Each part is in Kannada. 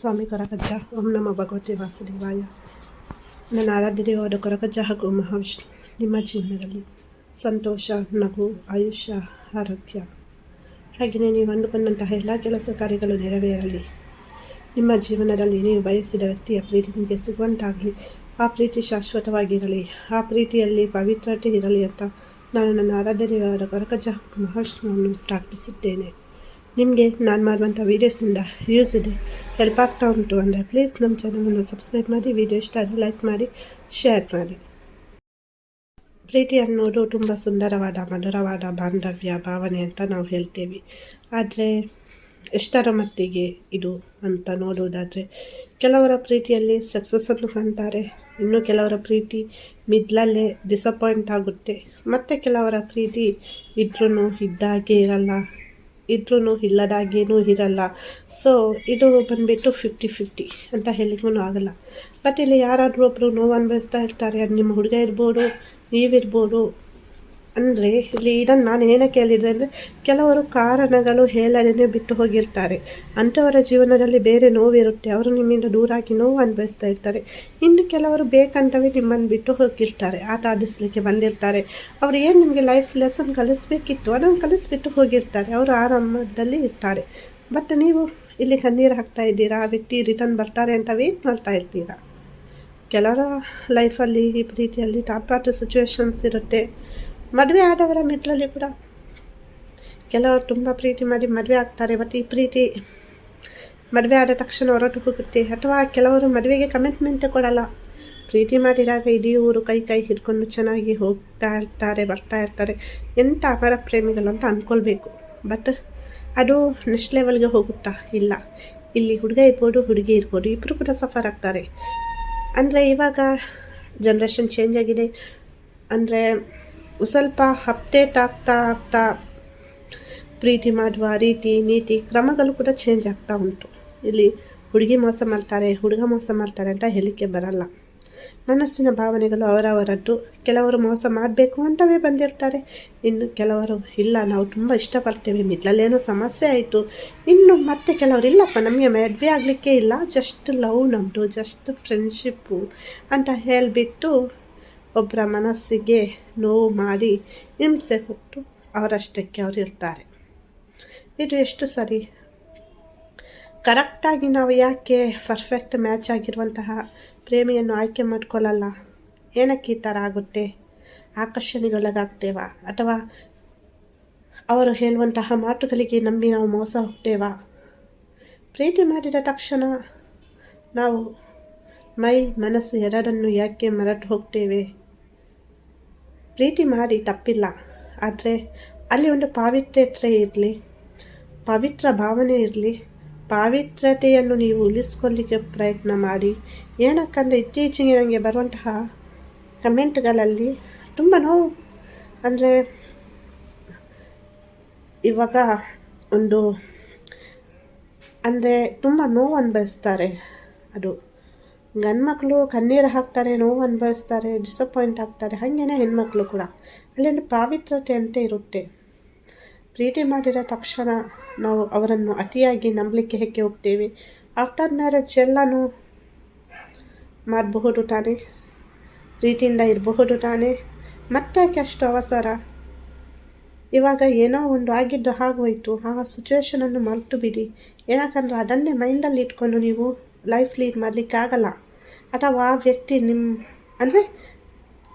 ಸ್ವಾಮಿ ಕೊರಕಜ್ಜ ಓಂ ನಮ ಭಗವತಿ ವಾಸುದೇವಾಯ. ನನ್ನ ಆರಾಧ್ಯ ದೇವರ ಕೊರಗಜ್ಜ ಹಾಗೂ ಮಹಾವಿಷ್ಣು, ನಿಮ್ಮ ಜೀವನದಲ್ಲಿ ಸಂತೋಷ, ನಗು, ಆಯುಷ್ಯ, ಆರೋಗ್ಯ. ಹಾಗೆಯೇ ನೀವು ಅಂದುಕೊಂಡಂತಹ ಎಲ್ಲ ಕೆಲಸ ಕಾರ್ಯಗಳು ನೆರವೇರಲಿ. ನಿಮ್ಮ ಜೀವನದಲ್ಲಿ ನೀವು ಬಯಸಿದ ವ್ಯಕ್ತಿಯ ಪ್ರೀತಿ ನಿಮಗೆ ಸಿಗುವಂತಾಗಲಿ. ಆ ಪ್ರೀತಿ ಶಾಶ್ವತವಾಗಿರಲಿ. ಆ ಪ್ರೀತಿಯಲ್ಲಿ ಪವಿತ್ರತೆ ಇರಲಿ ಅಂತ ನಾನು ನನ್ನ ಆರಾಧ್ಯ ದೇವರ ಹಾಗೂ ಮಹಾವಿಷ್ಣುವನ್ನು ಪ್ರಾರ್ಥಿಸುತ್ತೇನೆ. ನಿಮಗೆ ನಾನು ಮಾಡುವಂಥ ವೀಡಿಯೋಸಿಂದ ಯೂಸ್ ಇದೆ. ಹೆಲ್ಪ್ ಆಗ್ತಾ ಉಂಟು ಅಂದರೆ ಪ್ಲೀಸ್ ನಮ್ಮ ಚಾನಲನ್ನು ಸಬ್ಸ್ಕ್ರೈಬ್ ಮಾಡಿ ವಿಡಿಯೋ ಇಷ್ಟ ಆದರೆ ಲೈಕ್ ಮಾಡಿ ಶೇರ್ ಮಾಡಿ. ಪ್ರೀತಿ ಅನ್ನೋದು ತುಂಬ ಸುಂದರವಾದ, ಮಧುರವಾದ ಬಾಂಧವ್ಯ, ಭಾವನೆ ಅಂತ ನಾವು ಹೇಳ್ತೇವೆ. ಆದರೆ ಎಷ್ಟರ ಮಟ್ಟಿಗೆ ಇದು ಅಂತ ನೋಡುವುದಾದರೆ ಕೆಲವರ ಪ್ರೀತಿಯಲ್ಲಿ ಸಕ್ಸಸ್ಸನ್ನು ಕಾಣ್ತಾರೆ, ಇನ್ನು ಕೆಲವರ ಪ್ರೀತಿ ಮಿಡ್ಲಲ್ಲೇ ಡಿಸಪಾಯಿಂಟ್ ಆಗುತ್ತೆ. ಮತ್ತು ಕೆಲವರ ಪ್ರೀತಿ ಇದ್ರೂ ಇದ್ದಾಗೆ ಇರಲ್ಲ. ಇದ್ರೂ ಇಲ್ಲದಾಗೇನೂ ಇರಲ್ಲ. ಸೊ ಇದು ಬಂದುಬಿಟ್ಟು ಫಿಫ್ಟಿ ಫಿಫ್ಟಿ ಅಂತ ಹೇಳಿಗೂ ಆಗಲ್ಲ. ಬಟ್ ಇಲ್ಲಿ ಯಾರಾದರೂ ಒಬ್ಬರು ನೋವು ಅನುಭವಿಸ್ತಾ ಇರ್ತಾರೆ ಅದು ನಿಮ್ಮ ಹುಡುಗ ಇರ್ಬೋದು, ನೀವಿರ್ಬೋದು ಅಂದರೆ ಇಲ್ಲಿ ಇದನ್ನು ನಾನು ಏನಕ್ಕೆ ಹೇಳಿದರೆ ಅಂದರೆ ಕೆಲವರು ಕಾರಣಗಳು ಹೇಳದೇ ಬಿಟ್ಟು ಹೋಗಿರ್ತಾರೆ. ಅಂಥವರ ಜೀವನದಲ್ಲಿ ಬೇರೆ ನೋವಿರುತ್ತೆ. ಅವರು ನಿಮ್ಮಿಂದ ದೂರಾಗಿ ನೋವು ಅನುಭವಿಸ್ತಾ ಇರ್ತಾರೆ. ಇನ್ನು ಕೆಲವರು ಬೇಕಂತವೇ ನಿಮ್ಮನ್ನು ಬಿಟ್ಟು ಹೋಗಿರ್ತಾರೆ. ಆಟ ಆಡಿಸ್ಲಿಕ್ಕೆ ಬಂದಿರ್ತಾರೆ. ಅವರು ಏನು ನಿಮಗೆ ಲೈಫ್ ಲೆಸನ್ ಕಲಿಸ್ಬೇಕಿತ್ತು ಅದನ್ನು ಕಲಿಸ್ಬಿಟ್ಟು ಹೋಗಿರ್ತಾರೆ. ಅವರು ಆರಾಮದಲ್ಲಿ ಇರ್ತಾರೆ. ಬಟ್ ನೀವು ಇಲ್ಲಿ ಕಣ್ಣೀರು ಹಾಕ್ತಾ ಇದ್ದೀರಾ? ವ್ಯಕ್ತಿ ರಿಟರ್ನ್ ಬರ್ತಾರೆ ಅಂತ ವೇಟ್ ಮಾಡ್ತಾ ಇರ್ತೀರಾ? ಕೆಲವರ ಲೈಫಲ್ಲಿ ಈ ಪ್ರೀತಿಯಲ್ಲಿ ಟಾಪ್ ಆಟ ಸಿಚುವೇಶನ್ಸ್ ಇರುತ್ತೆ. ಮದುವೆ ಆದವರ ಮೆಟ್ಲಲ್ಲಿ ಕೂಡ ಕೆಲವರು ತುಂಬ ಪ್ರೀತಿ ಮಾಡಿ ಮದುವೆ ಆಗ್ತಾರೆ ಬಟ್ ಈ ಪ್ರೀತಿ ಮದುವೆ ಆದ ತಕ್ಷಣ ಹೊರಟು ಹೋಗುತ್ತೆ. ಅಥವಾ ಕೆಲವರು ಮದುವೆಗೆ ಕಮಿಟ್ಮೆಂಟ್ ಕೊಡಲ್ಲ. ಪ್ರೀತಿ ಮಾಡಿದಾಗ ಇಡೀ ಊರು ಕೈ ಕೈ ಹಿಡ್ಕೊಂಡು ಚೆನ್ನಾಗಿ ಹೋಗ್ತಾ ಇರ್ತಾರೆ, ಬರ್ತಾ ಇರ್ತಾರೆ. ಎಂಥ ಅಪರ ಪ್ರೇಮಿಗಳು ಅಂತ ಅಂದ್ಕೊಳ್ಬೇಕು ಬಟ್ ಅದು ನೆಕ್ಸ್ಟ್ ಲೆವೆಲ್ಗೆ ಹೋಗುತ್ತಾ? ಇಲ್ಲ. ಇಲ್ಲಿ ಹುಡುಗ ಇರ್ಬೋದು, ಹುಡುಗಿ ಇರ್ಬೋದು ಇಬ್ಬರು ಕೂಡ ಸಫರ್ ಆಗ್ತಾರೆ. ಅಂದರೆ ಇವಾಗ ಜನ್ರೇಷನ್ ಚೇಂಜ್ ಆಗಿದೆ. ಅಂದರೆ ಸ್ವಲ್ಪ ಅಪ್ಡೇಟ್ ಆಗ್ತಾ ಆಗ್ತಾ ಪ್ರೀತಿ ಮಾಡುವ ರೀತಿ ನೀತಿ ಕ್ರಮಗಳು ಕೂಡ ಚೇಂಜ್ ಆಗ್ತಾ ಉಂಟು. ಇಲ್ಲಿ ಹುಡುಗಿ ಮೋಸ ಮಾಡ್ತಾರೆ, ಹುಡುಗ ಮೋಸ ಮಾಡ್ತಾರೆ ಅಂತ ಹೇಳಿಕೆ ಬರಲ್ಲ. ಮನಸ್ಸಿನ ಭಾವನೆಗಳು ಅವರವರದ್ದು. ಕೆಲವರು ಮೋಸ ಮಾಡಬೇಕು ಅಂತವೇ ಬಂದಿರ್ತಾರೆ. ಇನ್ನು ಕೆಲವರು ಇಲ್ಲ, ನಾವು ತುಂಬ ಇಷ್ಟಪಡ್ತೇವೆ ಮಿಡ್ಲಲ್ಲೇನೋ ಸಮಸ್ಯೆ ಆಯಿತು. ಇನ್ನು ಮತ್ತೆ ಕೆಲವರು ಇಲ್ಲಪ್ಪ, ನಮಗೆ ಮದುವೆ ಆಗಲಿಕ್ಕೆ ಇಲ್ಲ ಜಸ್ಟ್ ಲವ್ ನಮ್ಮದು ಜಸ್ಟ್ ಫ್ರೆಂಡ್ಶಿಪ್ಪು ಅಂತ ಹೇಳಿಬಿಟ್ಟು ಒಬ್ಬರ ಮನಸ್ಸಿಗೆ ನೋವು ಮಾಡಿ ಹಿಂಸೆ ಕೊಟ್ಟು ಅವರಷ್ಟಕ್ಕೆ ಅವರು ಇರ್ತಾರೆ. ಇದು ಎಷ್ಟು ಸರಿ? ಕರೆಕ್ಟಾಗಿ ನಾವು ಯಾಕೆ ಪರ್ಫೆಕ್ಟ್ ಮ್ಯಾಚ್ ಆಗಿರುವಂತಹ ಪ್ರೇಮಿಯನ್ನು ಆಯ್ಕೆ ಮಾಡ್ಕೊಳ್ಳಲ್ಲ? ಏನಕ್ಕೆ ಈ ಥರ ಆಗುತ್ತೆ? ಆಕರ್ಷಣೆಗೊಳಗಾಗ್ತೇವಾ? ಅಥವಾ ಅವರು ಹೇಳುವಂತಹ ಮಾತುಗಳಿಗೆ ನಂಬಿ ನಾವು ಮೋಸ ಹೋಗ್ತೇವಾ? ಪ್ರೀತಿ ಮಾಡಿದ ತಕ್ಷಣ ನಾವು ಮೈ ಮನಸ್ಸು ಎರಡನ್ನು ಯಾಕೆ ಮರಟು ಹೋಗ್ತೇವೆ? ಪ್ರೀತಿ ಮಾಡಿ ತಪ್ಪಿಲ್ಲ. ಆದರೆ ಅಲ್ಲಿ ಒಂದು ಪಾವಿತ್ರ್ಯತೆ ಇರಲಿ. ಪವಿತ್ರ ಭಾವನೆ ಇರಲಿ. ಪಾವಿತ್ರತೆಯನ್ನು ನೀವು ಉಳಿಸ್ಕೊಳ್ಳಿಕ್ಕೆ ಪ್ರಯತ್ನ ಮಾಡಿ. ಏನಕ್ಕಂದರೆ ಇತ್ತೀಚೆಗೆ ನನಗೆ ಬರುವಂತಹ ಕಮೆಂಟ್ಗಳಲ್ಲಿ ತುಂಬ ನೋವು. ಅಂದರೆ ಇವಾಗ ಒಂದು ಅಂದರೆ ತುಂಬ ನೋವು ಅನುಭವಿಸ್ತಾರೆ ಅದು. ಗಂಡ್ಮಕ್ಳು ಕಣ್ಣೀರು ಹಾಕ್ತಾರೆ, ನೋವು ಅನುಭವಿಸ್ತಾರೆ ಡಿಸಪಾಯಿಂಟ್ ಆಗ್ತಾರೆ, ಹಾಗೇನೆ ಹೆಣ್ಮಕ್ಳು ಕೂಡ. ಅಲ್ಲಿಂದ ಪಾವಿತ್ರತೆ ಅಂತ ಇರುತ್ತೆ. ಪ್ರೀತಿ ಮಾಡಿದ ತಕ್ಷಣ ನಾವು ಅವರನ್ನು ಅತಿಯಾಗಿ ನಂಬಲಿಕ್ಕೆ ಹೆಕ್ಕಿ ಹೋಗ್ತೀವಿ? ಆಫ್ಟರ್ ಮ್ಯಾರೇಜ್ ಎಲ್ಲನೂ ಮಾಡಬಹುದು ತಾನೇ. ಪ್ರೀತಿಯಿಂದ ಇರಬಹುದು ತಾನೇ. ಮತ್ತೆ ಅಷ್ಟು ಅವಸರ? ಇವಾಗ ಏನೋ ಒಂದು ಆಗಿದ್ದು ಆಗೋಯ್ತು ಆ ಸಿಚುವೇಶನನ್ನು ಮರೆತು ಬಿಡಿ. ಏನಕ್ಕಂದ್ರೆ ಅದನ್ನೇ ಮೈಂಡಲ್ಲಿ ಇಟ್ಕೊಂಡು ನೀವು ಲೈಫ್ ಲೀಡ್ ಮಾಡಲಿಕ್ಕಾಗಲ್ಲ. ಅಥವಾ ಆ ವ್ಯಕ್ತಿ ನಿಮ್ಮ ಅಂದರೆ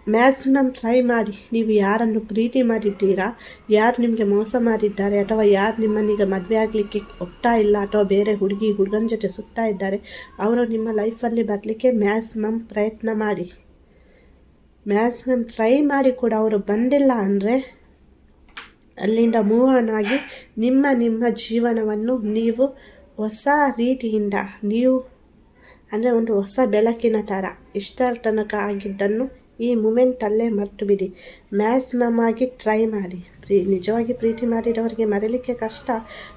ಮ್ಯಾಕ್ಸಿಮಮ್ ಟ್ರೈ ಮಾಡಿ, ನೀವು ಯಾರನ್ನು ಪ್ರೀತಿ ಮಾಡಿದ್ದೀರಾ, ಯಾರು ನಿಮಗೆ ಮೋಸ ಮಾಡಿದ್ದಾರೆ, ಅಥವಾ ಯಾರು ನಿಮ್ಮನ್ನೀಗ ಮದುವೆ ಆಗಲಿಕ್ಕೆ ಒಪ್ತಾ ಇಲ್ಲ, ಅಥವಾ ಬೇರೆ ಹುಡುಗಿ, ಹುಡುಗನ ಜೊತೆ ಸುತ್ತಾ ಇದ್ದಾರೆ, ಅವರು ನಿಮ್ಮ ಲೈಫಲ್ಲಿ ಬರಲಿಕ್ಕೆ ಮ್ಯಾಕ್ಸಿಮಮ್ ಪ್ರಯತ್ನ ಮಾಡಿ. ಮ್ಯಾಕ್ಸಿಮಮ್ ಟ್ರೈ ಮಾಡಿ ಕೂಡ ಅವರು ಬಂದಿಲ್ಲ ಅಂದರೆ, ಅಲ್ಲಿಂದ ಮೂವ್ ಆನ್ ಆಗಿ ನಿಮ್ಮ ನಿಮ್ಮ ಜೀವನವನ್ನು ನೀವು ಹೊಸ ರೀತಿಯಿಂದ, ನೀವು ಅಂದರೆ ಒಂದು ಹೊಸ ಬೆಳಕಿನ ಥರ ಇಷ್ಟರ ತನಕ ಆಗಿದ್ದನ್ನು ಈ ಮೂಮೆಂಟಲ್ಲೇ ಮರೆತು ಬಿಡಿ ಮ್ಯಾಕ್ಸಿಮಮ್ ಆಗಿ ಟ್ರೈ ಮಾಡಿ. ಪ್ರೀ, ನಿಜವಾಗಿ ಪ್ರೀತಿ ಮಾಡಿದವರಿಗೆ ಮರೀಲಿಕ್ಕೆ ಕಷ್ಟ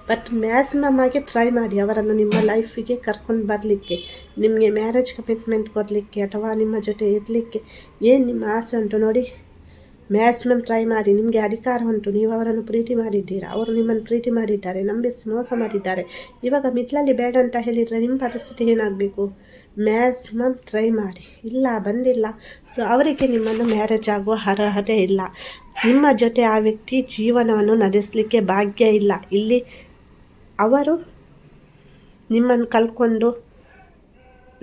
ಬಟ್ ಮ್ಯಾಕ್ಸಿಮಮ್ ಆಗಿ ಟ್ರೈ ಮಾಡಿ ಅವರನ್ನು ನಿಮ್ಮ ಲೈಫಿಗೆ ಕರ್ಕೊಂಡು ಬರಲಿಕ್ಕೆ. ನಿಮಗೆ ಮ್ಯಾರೇಜ್ ಕಮಿಟ್ಮೆಂಟ್ ಕೊಡಲಿಕ್ಕೆ ಅಥವಾ ನಿಮ್ಮ ಜೊತೆ ಇರಲಿಕ್ಕೆ. ಏನು ನಿಮ್ಮ ಆಸೆ ಉಂಟು ನೋಡಿ? ಮ್ಯಾಕ್ಸಿಮಮ್ ಟ್ರೈ ಮಾಡಿ, ನಿಮಗೆ ಅಧಿಕಾರ ಉಂಟು, ನೀವು ಅವರನ್ನು ಪ್ರೀತಿ ಮಾಡಿದ್ದೀರಾ? ಅವರು ನಿಮ್ಮನ್ನು ಪ್ರೀತಿ ಮಾಡಿದ್ದಾರೆ, ನಂಬಿಸಿ ಮೋಸ ಮಾಡಿದ್ದಾರೆ. ಇವಾಗ ಮಿಡ್ಲಲ್ಲಿ ಬೇಡ ಅಂತ ಹೇಳಿದರೆ ನಿಮ್ಮ ಪರಿಸ್ಥಿತಿ ಏನಾಗಬೇಕು? ಮ್ಯಾಕ್ಸಿಮಮ್ ಟ್ರೈ ಮಾಡಿ. ಇಲ್ಲ, ಬಂದಿಲ್ಲ. ಸೊ ಅವರಿಗೆ ನಿಮ್ಮನ್ನು ಮ್ಯಾರೇಜ್ ಆಗುವ ಅರ್ಹತೆ ಇಲ್ಲ. ನಿಮ್ಮ ಜೊತೆ ಆ ವ್ಯಕ್ತಿ ಜೀವನವನ್ನು ನಡೆಸಲಿಕ್ಕೆ ಭಾಗ್ಯ ಇಲ್ಲ. ಇಲ್ಲಿ ಅವರು ನಿಮ್ಮನ್ನು ಕಲ್ಕೊಂಡು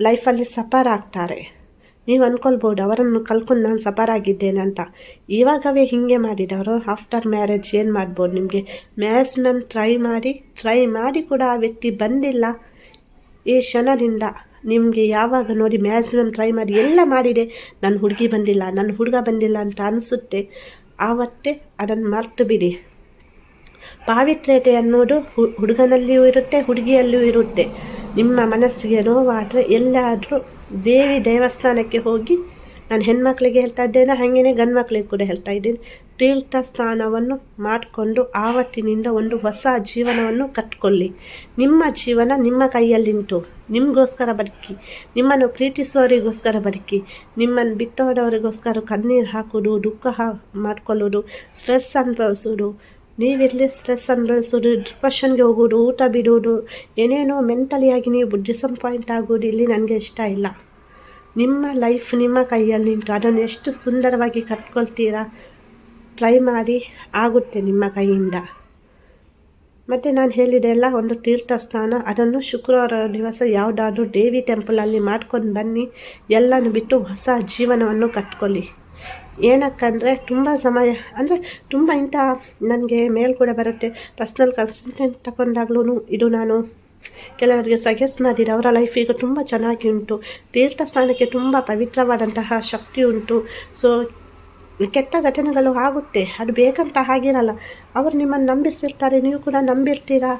ಲೈಫಲ್ಲಿ ಸಫರ್ ಆಗ್ತಾರೆ. ನೀವು ಅಂದ್ಕೊಳ್ಬೋದು ಅವರನ್ನು ಕಲ್ಕೊಂಡು ನಾನು ಸಫರ್ ಆಗಿದ್ದೇನೆ ಅಂತ. ಇವಾಗವೇ ಹೀಗೆ ಮಾಡಿದವರು ಆಫ್ಟರ್ ಮ್ಯಾರೇಜ್ ಏನು ಮಾಡ್ಬೋದು ನಿಮಗೆ? ಮ್ಯಾಕ್ಸಿಮಮ್ ಟ್ರೈ ಮಾಡಿ ಟ್ರೈ ಮಾಡಿ ಕೂಡ ಆ ವ್ಯಕ್ತಿ ಬಂದಿಲ್ಲ. ಈ ಕ್ಷಣದಿಂದ ನಿಮಗೆ ಯಾವಾಗ ನೋಡಿ ಮ್ಯಾಕ್ಸಿಮಮ್ ಟ್ರೈ ಮಾಡಿ ಎಲ್ಲ ಮಾಡಿದೆ. ನನ್ನ ಹುಡುಗಿ ಬಂದಿಲ್ಲ ನನ್ನ ಹುಡುಗ ಬಂದಿಲ್ಲ ಅಂತ ಅನಿಸುತ್ತೆ. ಆವತ್ತೇ ಅದನ್ನು ಮರ್ತು ಬಿಡಿ. ಪಾವಿತ್ರ್ಯತೆ ಅನ್ನೋದು ಹುಡುಗನಲ್ಲಿಯೂ ಇರುತ್ತೆ, ಹುಡುಗಿಯಲ್ಲಿಯೂ ಇರುತ್ತೆ. ನಿಮ್ಮ ಮನಸ್ಸಿಗೆ ನೋವಾದರೆ ಎಲ್ಲಾದರೂ ದೇವಿ ದೇವಸ್ಥಾನಕ್ಕೆ ಹೋಗಿ ನಾನು ಹೆಣ್ಮಕ್ಳಿಗೆ ಹೇಳ್ತಾ ಇದ್ದೇನೆ ಹಾಗೆಯೇ ಗಂಡು ಮಕ್ಕಳಿಗೆ ಕೂಡ ಹೇಳ್ತಾ ಇದ್ದೇನೆ. ತೀರ್ಥ ಸ್ಥಾನವನ್ನು ಮಾಡಿಕೊಂಡು ಆವತ್ತಿನಿಂದ ಒಂದು ಹೊಸ ಜೀವನವನ್ನು ಕಟ್ಕೊಳ್ಳಿ. ನಿಮ್ಮ ಜೀವನ ನಿಮ್ಮ ಕೈಯಲ್ಲಿಂಟು ನಿಮಗೋಸ್ಕರ ಬದುಕಿ, ನಿಮ್ಮನ್ನು ಪ್ರೀತಿಸುವವರಿಗೋಸ್ಕರ ಬದುಕಿ, ನಿಮ್ಮನ್ನು ಬಿತ್ತೋಡವರಿಗೋಸ್ಕರ ಕಣ್ಣೀರು ಹಾಕೋದು ದುಃಖ ಹಾ ಮಾಡ್ಕೊಳ್ಳೋದು ಸ್ಟ್ರೆಸ್ ಅನುಭವಿಸೋದು ನೀವಿರಲಿ ಸ್ಟ್ರೆಸ್ ಅನುಭವಿಸೋದು ಡಿಪ್ರೆಷನ್ಗೆ ಹೋಗೋದು ಊಟ ಬಿಡೋದು ಏನೇನೋ ಮೆಂಟಲಿಯಾಗಿ ನೀವು ಡಿಸಪಾಯಿಂಟ್ ಆಗೋದು ಇಲ್ಲಿ ನನಗೆ ಇಷ್ಟ ಇಲ್ಲ. ನಿಮ್ಮ ಲೈಫ್ ನಿಮ್ಮ ಕೈಯಲ್ಲಿ ನಿಂತು ಅದನ್ನು ಎಷ್ಟು ಸುಂದರವಾಗಿ ಕಟ್ಕೊಳ್ತೀರಾ? ಟ್ರೈ ಮಾಡಿ ಆಗುತ್ತೆ ನಿಮ್ಮ ಕೈಯಿಂದ. ಮತ್ತು ನಾನು ಹೇಳಿದೆ, ಎಲ್ಲ ಒಂದು ತೀರ್ಥಸ್ಥಾನ, ಅದನ್ನು ಶುಕ್ರವಾರ ದಿವಸ ಯಾವುದಾದ್ರೂ ದೇವಿ ಟೆಂಪಲಲ್ಲಿ ಮಾಡ್ಕೊಂಡು ಬನ್ನಿ, ಎಲ್ಲನೂ ಬಿಟ್ಟು ಹೊಸ ಜೀವನವನ್ನು ಕಟ್ಕೊಳ್ಳಿ. ಏನಕ್ಕಂದರೆ ತುಂಬ ಸಮಯ, ಅಂದರೆ ತುಂಬ ಇಂಥ ನನಗೆ ಮೇಲ್ ಕೂಡ ಬರುತ್ತೆ. ಪರ್ಸ್ನಲ್ ಕನ್ಸಲ್ಟೆಂಟ್ ತಗೊಂಡಾಗ್ಲೂ ಇದು ನಾನು ಕೆಲವರಿಗೆ ಸಜೆಸ್ಟ್ ಮಾಡಿದೆ, ಅವರ ಲೈಫ್ ಈಗ ತುಂಬ ಚೆನ್ನಾಗಿ ಉಂಟು. ತೀರ್ಥಸ್ಥಾನಕ್ಕೆ ತುಂಬ ಪವಿತ್ರವಾದಂತಹ ಶಕ್ತಿ ಉಂಟು. ಸೊ ಕೆಟ್ಟ ಘಟನೆಗಳು ಆಗುತ್ತೆ. ಅದು ಬೇಕಂತ ಆಗಿರಲ್ಲ ಅವರು ನಿಮ್ಮನ್ನು ನಂಬಿಸಿರ್ತಾರೆ, ನೀವು ಕೂಡ ನಂಬಿರ್ತೀರಾ?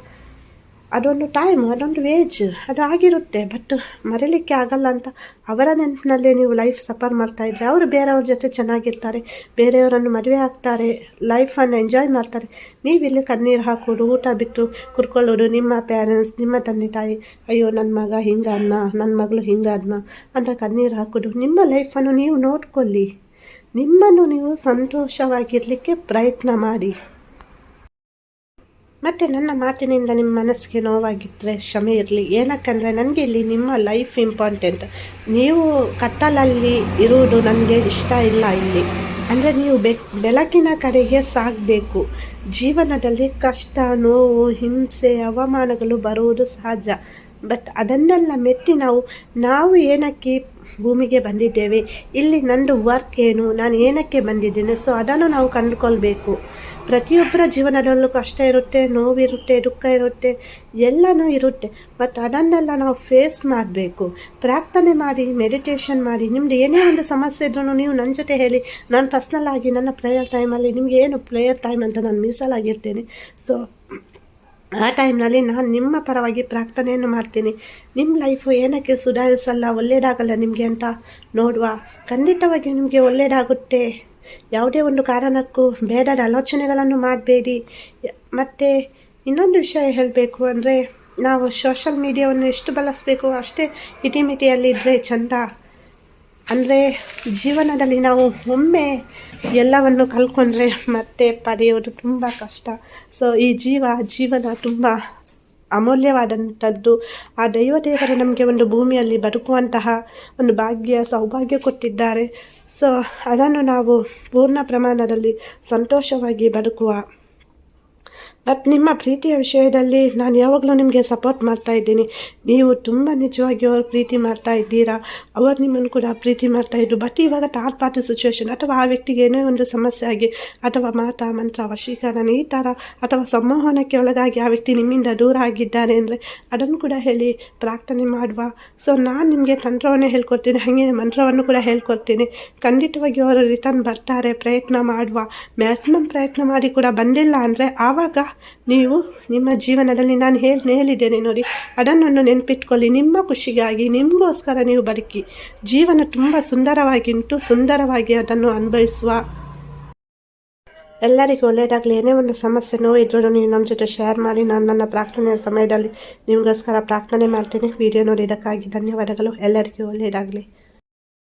ಅದೊಂದು ಟೈಮ್ ಅದೊಂದು ವೇಜ್ ಅದು ಆಗಿರುತ್ತೆ. ಬಟ್ ಮರೀಲಿಕ್ಕೆ ಆಗಲ್ಲ ಅಂತ ಅವರ ನೆನಪಿನಲ್ಲೇ ನೀವು ಲೈಫ್ ಸಫರ್ ಮಾಡ್ತಾಯಿದ್ರೆ ಅವರು ಬೇರೆಯವ್ರ ಜೊತೆ ಚೆನ್ನಾಗಿರ್ತಾರೆ, ಬೇರೆಯವರನ್ನು ಮದುವೆ ಆಗ್ತಾರೆ ಲೈಫನ್ನು ಎಂಜಾಯ್ ಮಾಡ್ತಾರೆ. ನೀವು ಇಲ್ಲಿ ಕಣ್ಣೀರು ಹಾಕೋದು, ಊಟ ಬಿಟ್ಟು ಕುರ್ಕೊಳ್ಳೋದು, ನಿಮ್ಮ ಪೇರೆಂಟ್ಸ್ ನಿಮ್ಮ ತಂದೆ ತಾಯಿ, ಅಯ್ಯೋ ನನ್ನ ಮಗ ಹಿಂಗನ್ನ ನನ್ನ ಮಗಳು ಹಿಂಗನ್ನ ಅಂತ ಕಣ್ಣೀರು ಹಾಕೋದು. ನಿಮ್ಮ ಲೈಫನ್ನು ನೀವು ನೋಡ್ಕೊಳ್ಳಿ. ನಿಮ್ಮನ್ನು ನೀವು ಸಂತೋಷವಾಗಿರಲಿಕ್ಕೆ ಪ್ರಯತ್ನ ಮಾಡಿ. ಮತ್ತು ನನ್ನ ಮಾತಿನಿಂದ ನಿಮ್ಮ ಮನಸ್ಸಿಗೆ ನೋವಾಗಿದ್ದರೆ ಕ್ಷಮೆ ಇರಲಿ. ಏನಕ್ಕಂದರೆ ನನಗೆ ಇಲ್ಲಿ ನಿಮ್ಮ ಲೈಫ್ ಇಂಪಾರ್ಟೆಂಟ್ ನೀವು ಕತ್ತಲಲ್ಲಿ ಇರುವುದು ನನಗೆ ಇಷ್ಟ ಇಲ್ಲ ಇಲ್ಲಿ. ಅಂದರೆ ನೀವು ಬೆ, ಬೆಳಕಿನ ಕಡೆಗೆ ಸಾಗಬೇಕು. ಜೀವನದಲ್ಲಿ ಕಷ್ಟ, ನೋವು, ಹಿಂಸೆ, ಅವಮಾನಗಳು ಬರುವುದು ಸಹಜ. ಬಟ್ ಅದನ್ನೆಲ್ಲ ಮೆಟ್ಟಿ ನಾವು ನಾವು ಏನಕ್ಕೆ ಭೂಮಿಗೆ ಬಂದಿದ್ದೇವೆ? ಇಲ್ಲಿ ನಂದು ವರ್ಕ್ ಏನು? ನಾನು ಏನಕ್ಕೆ ಬಂದಿದ್ದೇನೆ? ಸೊ ಅದನ್ನು ನಾವು ಕಂಡುಕೊಳ್ಬೇಕು. ಪ್ರತಿಯೊಬ್ಬರ ಜೀವನದಲ್ಲೂ ಕಷ್ಟ ಇರುತ್ತೆ, ನೋವಿರುತ್ತೆ, ದುಃಖ ಇರುತ್ತೆ, ಎಲ್ಲನೂ ಇರುತ್ತೆ. ಮತ್ತು ಅದನ್ನೆಲ್ಲ ನಾವು ಫೇಸ್ ಮಾಡಬೇಕು. ಪ್ರಾರ್ಥನೆ ಮಾಡಿ ಮೆಡಿಟೇಷನ್ ಮಾಡಿ. ನಿಮ್ದು ಏನೇ ಒಂದು ಸಮಸ್ಯೆ ಇದ್ರೂ ನೀವು ನನ್ನ ಜೊತೆ ಹೇಳಿ. ನಾನು ಪರ್ಸ್ನಲ್ ಆಗಿ ನನ್ನ ಪ್ರೇಯರ್ ಟೈಮಲ್ಲಿ ನಿಮಗೆ ಏನು ಪ್ರೇಯರ್ ಟೈಮ್ ಅಂತ ನಾನು ಮೀಸಲಾಗಿರ್ತೇನೆ. ಸೊ ಆ ಟೈಮ್ನಲ್ಲಿ ನಾನು ನಿಮ್ಮ ಪರವಾಗಿ ಪ್ರಾರ್ಥನೆಯನ್ನು ಮಾಡ್ತೀನಿ. ನಿಮ್ಮ ಲೈಫು ಏನಕ್ಕೆ ಸುಧಾರಿಸಲ್ಲ ಒಳ್ಳೆಯದಾಗಲ್ಲ ನಿಮಗೆ ಅಂತ ನೋಡುವ. ಖಂಡಿತವಾಗಿ ನಿಮಗೆ ಒಳ್ಳೆಯದಾಗುತ್ತೆ ಯಾವುದೇ ಒಂದು ಕಾರಣಕ್ಕೂ ಬೇಡದ ಆಲೋಚನೆಗಳನ್ನು ಮಾಡಬೇಡಿ. ಮತ್ತು ಇನ್ನೊಂದು ವಿಷಯ ಹೇಳಬೇಕು ಅಂದರೆ, ನಾವು ಸೋಷಲ್ ಮೀಡಿಯಾವನ್ನು ಎಷ್ಟು ಬಳಸಬೇಕು ಅಷ್ಟೇ ಇತಿಮಿತಿಯಲ್ಲಿದ್ದರೆ ಚಂದ. ಅಂದರೆ ಜೀವನದಲ್ಲಿ ನಾವು ಒಮ್ಮೆ ಎಲ್ಲವನ್ನು ಕಲ್ಕೊಂಡ್ರೆ ಮತ್ತೆ ಪಡೆಯೋದು ತುಂಬ ಕಷ್ಟ. ಸೊ ಈ ಜೀವ, ಜೀವನ ತುಂಬ ಅಮೂಲ್ಯವಾದಂಥದ್ದು. ಆ ದೈವ ದೇವರು ನಮಗೆ ಒಂದು ಭೂಮಿಯಲ್ಲಿ ಬದುಕುವಂತಹ ಒಂದು ಭಾಗ್ಯ, ಸೌಭಾಗ್ಯ ಕೊಟ್ಟಿದ್ದಾರೆ. ಸೊ ಅದನ್ನು ನಾವು ಪೂರ್ಣ ಪ್ರಮಾಣದಲ್ಲಿ ಸಂತೋಷವಾಗಿ ಬದುಕುವ ಮತ್ತು ನಿಮ್ಮ ಪ್ರೀತಿಯ ವಿಷಯದಲ್ಲಿ ನಾನು ಯಾವಾಗಲೂ ನಿಮಗೆ ಸಪೋರ್ಟ್ ಮಾಡ್ತಾ ಇದ್ದೀನಿ. ನೀವು ತುಂಬ ನಿಜವಾಗಿ ಅವರು ಪ್ರೀತಿ ಮಾಡ್ತಾ ಇದ್ದೀರಾ. ಅವರು ನಿಮ್ಮನ್ನು ಕೂಡ ಪ್ರೀತಿ ಮಾಡ್ತಾ ಇದ್ರು. ಬಟ್ ಇವಾಗ ಥರ್ಡ್ ಪಾರ್ಟಿ ಸಿಚುವೇಶನ್ ಅಥವಾ ಆ ವ್ಯಕ್ತಿಗೆ ಏನೇ ಒಂದು ಸಮಸ್ಯೆ ಆಗಿ ಅಥವಾ ಮಾತ, ಮಂತ್ರ, ವಶೀಕರಣ ಈ ಥರ ಅಥವಾ ಸಂವಹನಕ್ಕೆ ಒಳಗಾಗಿ ಆ ವ್ಯಕ್ತಿ ನಿಮ್ಮಿಂದ ದೂರ ಆಗಿದ್ದಾರೆ ಅಂದರೆ ಅದನ್ನು ಕೂಡ ಹೇಳಿ ಪ್ರಾರ್ಥನೆ ಮಾಡುವ. ಸೊ ನಾನು ನಿಮಗೆ ತಂತ್ರವನ್ನೇ ಹೇಳ್ಕೊಡ್ತೀನಿ. ಹಾಗೆ ಮಂತ್ರವನ್ನು ಕೂಡ ಹೇಳ್ಕೊಡ್ತೀನಿ. ಖಂಡಿತವಾಗಿ ಅವರು ರಿಟರ್ನ್ ಬರ್ತಾರೆ, ಪ್ರಯತ್ನ ಮಾಡುವ. ಮ್ಯಾಕ್ಸಿಮಮ್ ಪ್ರಯತ್ನ ಮಾಡಿ ಕೂಡ ಬಂದಿಲ್ಲ ಅಂದರೆ ಆವಾಗ ನೀವು ನಿಮ್ಮ ಜೀವನದಲ್ಲಿ ನಾನು ಹೇಳಿ ಹೇಳಿದ್ದೇನೆ ನೋಡಿ. ಅದನ್ನು ನೆನಪಿಟ್ಕೊಳ್ಳಿ. ನಿಮ್ಮ ಖುಷಿಗಾಗಿ, ನಿಮಗೋಸ್ಕರ ನೀವು ಬದುಕಿ. ಜೀವನ ತುಂಬ ಸುಂದರವಾಗಿಂಟು, ಸುಂದರವಾಗಿ ಅದನ್ನು ಅನುಭವಿಸುವ. ಎಲ್ಲರಿಗೂ ಒಳ್ಳೆಯದಾಗಲಿ. ಏನೇ ಒಂದು ಸಮಸ್ಯೆ ನೋವಿದ್ರೂ ನೀವು ನಮ್ಮ ಜೊತೆ ಶೇರ್ ಮಾಡಿ. ನಾನು ನನ್ನ ಪ್ರಾರ್ಥನೆಯ ಸಮಯದಲ್ಲಿ ನಿಮಗೋಸ್ಕರ ಪ್ರಾರ್ಥನೆ ಮಾಡ್ತೇನೆ. ವಿಡಿಯೋ ನೋಡಿದ್ದಕ್ಕಾಗಿ ಧನ್ಯವಾದಗಳು. ಎಲ್ಲರಿಗೂ ಒಳ್ಳೆಯದಾಗಲಿ.